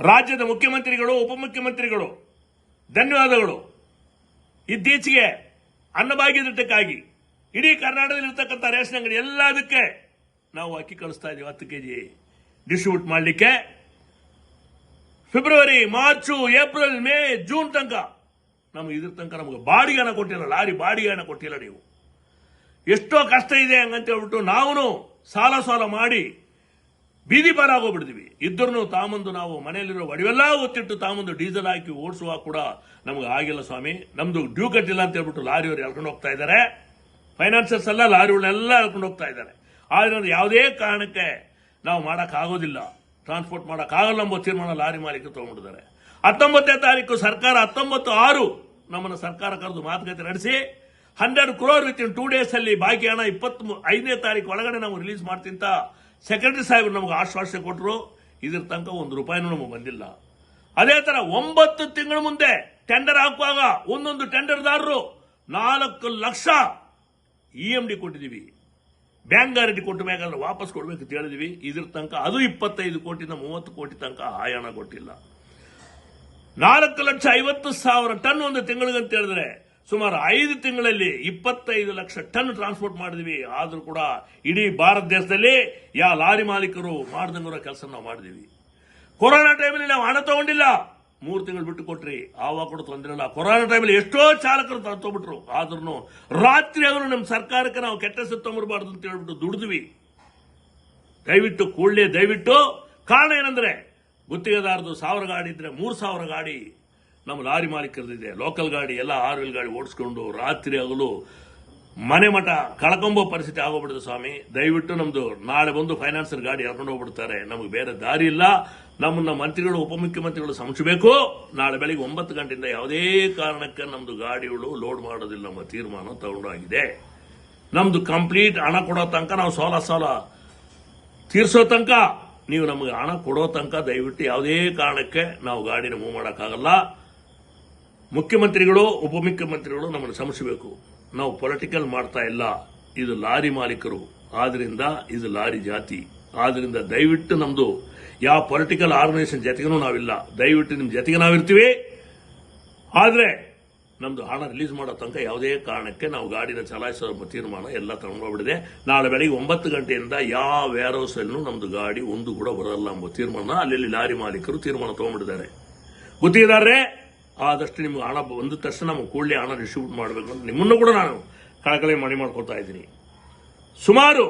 ರಾಜ್ಯದ ಮುಖ್ಯಮಂತ್ರಿಗಳು, ಉಪಮುಖ್ಯಮಂತ್ರಿಗಳು, ಧನ್ಯವಾದಗಳು. ಇತ್ತೀಚೆಗೆ ಅನ್ನಭಾಗ್ಯದಕ್ಕಾಗಿ ಇಡೀ ಕರ್ನಾಟಕದಲ್ಲಿರ್ತಕ್ಕಂಥ ರೇಷನ್ ಅಂಗಡಿ ಎಲ್ಲದಕ್ಕೆ ನಾವು ಅಕ್ಕಿ ಕಳಿಸ್ತಾ ಇದ್ದೀವಿ ಹತ್ತು ಕೆ ಜಿ ಡಿಸ್ಟ್ರಿಬ್ಯೂಟ್ ಮಾಡಲಿಕ್ಕೆ. February, March, April, May, June ತನಕ ನಮಗೆ ಇದ್ರ ತನಕ ನಮಗೆ ಬಾಡಿಗೆ ಕೊಟ್ಟಿಲ್ಲ, ಲಾರಿ ಬಾಡಿಗೆ ಕೊಟ್ಟಿಲ್ಲ ನೀವು. ಎಷ್ಟೋ ಕಷ್ಟ ಇದೆ ಹಂಗಂತ ಹೇಳ್ಬಿಟ್ಟು ನಾವು ಸಾಲ ಸಾಲ ಮಾಡಿ ಬೀದಿ ಪಾರಾಗೋಗ್ಬಿಡ್ತೀವಿ ಇದ್ರೂ ತಾಮಂದು ನಾವು ಮನೆಯಲ್ಲಿರೋ ಒಡವೆಲ್ಲ ಒತ್ತಿಟ್ಟು ತಾಮಂದು ಡೀಸೆಲ್ ಹಾಕಿ ಓಡಿಸುವಾಗ ಕೂಡ ನಮ್ಗೆ ಆಗಿಲ್ಲ ಸ್ವಾಮಿ. ನಮ್ದು ಡ್ಯೂ ಕಟ್ಟಿಲ್ಲ ಅಂತ ಹೇಳ್ಬಿಟ್ಟು ಲಾರಿಯವರು ಎಳ್ಕೊಂಡು ಹೋಗ್ತಾ ಇದ್ದಾರೆ ಫೈನಾನ್ಸರ್ಸ್ ಎಲ್ಲ ಲಾರಿಗಳನ್ನೆಲ್ಲ ಎಳ್ಕೊಂಡು ಹೋಗ್ತಾ ಇದ್ದಾರೆ ಆದ್ರೆ ಯಾವುದೇ ಕಾರಣಕ್ಕೆ ನಾವು ಮಾಡೋಕ್ಕಾಗೋದಿಲ್ಲ. ಟ್ರಾನ್ಸ್ಪೋರ್ಟ್ ಮಾಡೋಕ್ಕಾಗಲ್ಲ ಎಂಬ ತೀರ್ಮಾನ ಲಾರಿ ಮಾಲೀಕರು ತೊಗೊಂಡಿದ್ದಾರೆ ಹತ್ತೊಂಬತ್ತನೇ ತಾರೀಕು ಸರ್ಕಾರ ಹತ್ತೊಂಬತ್ತು ಆರು ನಮ್ಮನ್ನು ಸರ್ಕಾರ ಕರೆದು ಮಾತುಕತೆ ನಡೆಸಿ hundred crore within two days ಅಲ್ಲಿ ಬಾಕಿ ಹಣ ಇಪ್ಪತ್ತ್ ಐದನೇ ತಾರೀಕು ಒಳಗಡೆ ನಾವು ರಿಲೀಸ್ ಮಾಡ್ತಿಂತ ಸೆಕ್ರೆಟರಿ ಸಾಹೇಬರು ನಮಗೆ ಆಶ್ವಾಸನೆ ಕೊಟ್ಟರು ಇದ್ರ ತನಕ ಒಂದು ರೂಪಾಯಿನೂ ನಮಗೆ ಬಂದಿಲ್ಲ. ಅದೇ ಥರ ಒಂಬತ್ತು ತಿಂಗಳ ಮುಂದೆ ಟೆಂಡರ್ ಹಾಕುವಾಗ ಒಂದೊಂದು ಟೆಂಡರ್ದಾರರು ನಾಲ್ಕು ಲಕ್ಷ ಇ ಎಂ ಡಿ ಕೊಟ್ಟಿದ್ದೀವಿ ಬ್ಯಾಂಕ್ ಗ್ಯಾರಂಟಿ ಕೊಟ್ಟು ಬೇಕಾದ್ರೆ ವಾಪಸ್ ಕೊಡ್ಬೇಕು ಅಂತ ಹೇಳಿದ್ವಿ. ಇದ್ರ ತನಕ ಅದು ಇಪ್ಪತ್ತೈದು ಕೋಟಿಯಿಂದ ಮೂವತ್ತು ಕೋಟಿ ತನಕ ಆಯಾಣ ಕೊಟ್ಟಿಲ್ಲ. ನಾಲ್ಕು ಲಕ್ಷ ಐವತ್ತು ಸಾವಿರ ಟನ್ ಒಂದು ತಿಂಗಳಿಗಂತ ಹೇಳಿದ್ರೆ ಸುಮಾರು ಐದು ತಿಂಗಳಲ್ಲಿ ಇಪ್ಪತ್ತೈದು ಲಕ್ಷ ಟನ್ ಟ್ರಾನ್ಸ್ಪೋರ್ಟ್ ಮಾಡಿದ್ವಿ. ಆದರೂ ಕೂಡ ಇಡೀ ಭಾರತ ದೇಶದಲ್ಲಿ ಯಾವ ಲಾರಿ ಮಾಲೀಕರು ಮಾಡ್ದಂಗಿರೋ ಕೆಲಸ ನಾವು ಮಾಡಿದೀವಿ. ಕೊರೋನಾ ಟೈಮಲ್ಲಿ ನಾವು ಹಣ ತಗೊಂಡಿಲ್ಲ. ಮೂರು ತಿಂಗಳು ಬಿಟ್ಟು ಕೊಟ್ರಿ. ಆವಾಗ ಕೂಡ ತೊಂದರೆ ಇಲ್ಲ. ಕೊರೋನಾ ಟೈಮಲ್ಲಿ ಎಷ್ಟೋ ಚಾಲಕರು ತಗೊಂಡ್ಬಿಟ್ರು ಆದ್ರೂ ರಾತ್ರಿ ಅವರು ನಮ್ಮ ಸರ್ಕಾರಕ್ಕೆ ನಾವು ಕೆಟ್ಟ ಹೆಸರು ತೊಗೊಂಬರ್ಬಾರ್ದು ಅಂತ ಹೇಳ್ಬಿಟ್ಟು ದುಡಿದ್ವಿ. ದಯವಿಟ್ಟು ಕೂಡಲೇ ದಯವಿಟ್ಟು. ಕಾರಣ ಏನಂದ್ರೆ ಗುತ್ತಿಗೆದಾರದು ಸಾವಿರ ಗಾಡಿ ಇದ್ರೆ ಮೂರು ಸಾವಿರ ಗಾಡಿ ನಮ್ಮ ಲಾರಿ ಮಾಲೀಕರದಿದೆ. ಲೋಕಲ್ ಗಾಡಿ, ಎಲ್ಲ ಆರ್ ವೀಲ್ ಗಾಡಿ ಓಡಿಸ್ಕೊಂಡು ರಾತ್ರಿ ಆಗಲು ಮನೆ ಮಠ, ಕಳ್ಕೊಂಬೋ ಪರಿಸ್ಥಿತಿ ಆಗೋಗ್ಬಿಡುತ್ತೆ ಸ್ವಾಮಿ. ದಯವಿಟ್ಟು ನಮ್ದು ನಾಳೆ ಬಂದು ಫೈನಾನ್ಸರ್ ಗಾಡಿ ಎಳ್ಕೊಂಡು ಹೋಗ್ಬಿಡ್ತಾರೆ. ನಮಗೆ ಬೇರೆ ದಾರಿ ಇಲ್ಲ. ನಮ್ಮನ್ನ ಮಂತ್ರಿಗಳು, ಉಪಮುಖ್ಯಮಂತ್ರಿಗಳು ಸಮಸಬೇಕು ನಾಳೆ ಬೆಳಿಗ್ಗೆ ಒಂಬತ್ತು ಗಂಟೆಯಿಂದ ಯಾವುದೇ ಕಾರಣಕ್ಕೆ ನಮ್ದು ಗಾಡಿಗಳು ಲೋಡ್ ಮಾಡೋದಿಲ್ಲ ನಮ್ಮ ತೀರ್ಮಾನ ತಗೊಂಡಾಗಿದೆ. ನಮ್ದು ಕಂಪ್ಲೀಟ್ ಹಣ ಕೊಡೋ ತನಕ ನಾವು ಸಾಲ ಸಾಲ ತೀರಿಸೋ ತನಕ ನೀವು ನಮಗೆ ಹಣ ಕೊಡೋ ತನಕ ದಯವಿಟ್ಟು ಯಾವುದೇ ಕಾರಣಕ್ಕೆ ನಾವು ಗಾಡಿನ ಮೂವ್ ಮಾಡೋಕ್ಕಾಗಲ್ಲ. ಮುಖ್ಯಮಂತ್ರಿಗಳು, ಉಪಮುಖ್ಯಮಂತ್ರಿಗಳು ನಮ್ಮನ್ನು ಶ್ರಮಿಸಬೇಕು. ನಾವು ಪೊಲಿಟಿಕಲ್ ಮಾಡ್ತಾ ಇಲ್ಲ. ಇದು ಲಾರಿ ಮಾಲೀಕರು. ಆದ್ರಿಂದ ಇದು ಲಾರಿ ಜಾತಿ. ಆದ್ರಿಂದ ದಯವಿಟ್ಟು ನಮ್ದು ಯಾವ ಪೊಲಿಟಿಕಲ್ ಆರ್ಗನೈಸೇಷನ್ ಜೊತೆಗೂ ನಾವಿಲ್ಲ. ದಯವಿಟ್ಟು ನಿಮ್ ಜೊತೆಗೆ ನಾವಿರ್ತೀವಿ. ಆದ್ರೆ ನಮ್ದು ಹಣ ರಿಲೀಸ್ ಮಾಡೋ ತನಕ ಯಾವುದೇ ಕಾರಣಕ್ಕೆ ನಾವು ಗಾಡಿನ ಚಲಾಯಿಸೋ ತೀರ್ಮಾನ ಎಲ್ಲ ತಗೊಂಡೋಗ್ಬಿಡಿದೆ ನಾಳೆ ಬೆಳಿಗ್ಗೆ ಒಂಬತ್ತು ಗಂಟೆಯಿಂದ ಯಾವ ವೇರ್ ಹೌಸ್ ಅಲ್ಲೂ ನಮ್ದು ಗಾಡಿ ಒಂದು ಕೂಡ ಬರಲ್ಲ ಎಂಬ ತೀರ್ಮಾನ. ಅಲ್ಲಿ ಲಾರಿ ಮಾಲೀಕರು ತೀರ್ಮಾನ ತಗೊಂಡ್ಬಿಟ್ಟಿದ್ದಾರೆ. ಗುತ್ತಿಗೆದಾರರೇ ಆದಷ್ಟು ನಿಮ್ಗೆ ಹಣ ಬಂದ ತಕ್ಷಣ ನಮಗೆ ಕೂಡಲೇ ಹಣ ಡಿಸ್ಟ್ರಿಬ್ಯೂಟ್ ಮಾಡಬೇಕು ಅಂತ ನಿಮ್ಮನ್ನು ಕೂಡ ನಾನು ಕಳಕಳಿ ಮಣಿ ಮಾಡ್ಕೊಳ್ತಾ ಇದ್ದೀನಿ. ಸುಮಾರು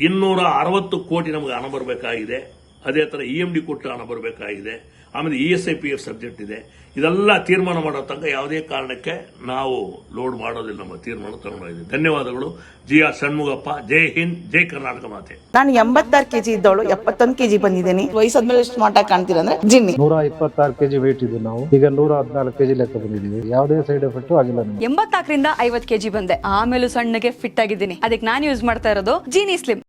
ಇನ್ನೂರ ಅರವತ್ತು ಕೋಟಿ ನಮಗೆ ಹಣ ಬರಬೇಕಾಗಿದೆ. ಅದೇ ಥರ ಇ ಎಂ ಡಿ ಕೊಟ್ಟು ಹಣ ಬರಬೇಕಾಗಿದೆ. ಆಮೇಲೆ E S I P F subject ಇದೆ. ಇದೆಲ್ಲ ತೀರ್ಮಾನ ಮಾಡೋ ತನಕ ಯಾವುದೇ ಕಾರಣಕ್ಕೆ ನಾವು ಲೋಡ್ ಮಾಡೋದಿಲ್ಲ ನಮ್ಮ ತೀರ್ಮಾನ ತಗೊಂಡಿದ್ದೀವಿ ಧನ್ಯವಾದಗಳು. G R Shanmugappa. ಜೈ ಹಿಂದ್ ಜೈ ಕರ್ನಾಟಕ ಮಾತೆ. ನಾನು ಎಂಬತ್ತಾರು ಕೆಜಿ ಇದ್ದವಳು ಎಪ್ಪತ್ತೊಂದು ಕೆಜಿ ಬಂದಿದ್ದೀನಿ. ವಯಸ್ಸಾದ್ಮೇಲೆ ಸ್ಮಾರ್ಟ್ ಆಗಿ ಕಾಣ್ತೀರ ಅಂದ್ರೆ ಜಿನ್ನಿ. ನೂರ ಇಪ್ಪತ್ತಾರು ಕೆಜಿ ವೇಟ್ ಇದ್ದು ನಾವು. ಈಗ ನೂರ ಹದಿನಾಲ್ಕು ಕೆಜಿ ಲೆಕ್ಕ ಬಂದಿದ್ದೀವಿ. ಯಾವುದೇ ಸೈಡ್ ಎಫೆಕ್ಟ್ ಆಗಿಲ್ಲ ಎಂಬತ್ನಾಲ್ಕರಿಂದ ಐವತ್ ಕೆಜಿ ಬಂದೆ. ಆಮೇಲೆ ಸಣ್ಣಗೆ ಫಿಟ್ ಆಗಿದ್ದೀನಿ. ಅದಕ್ಕೆ ನಾನು ಯೂಸ್ ಮಾಡ್ತಾ ಇರೋದು ಜೀನಿ ಸ್ಲಿಮ್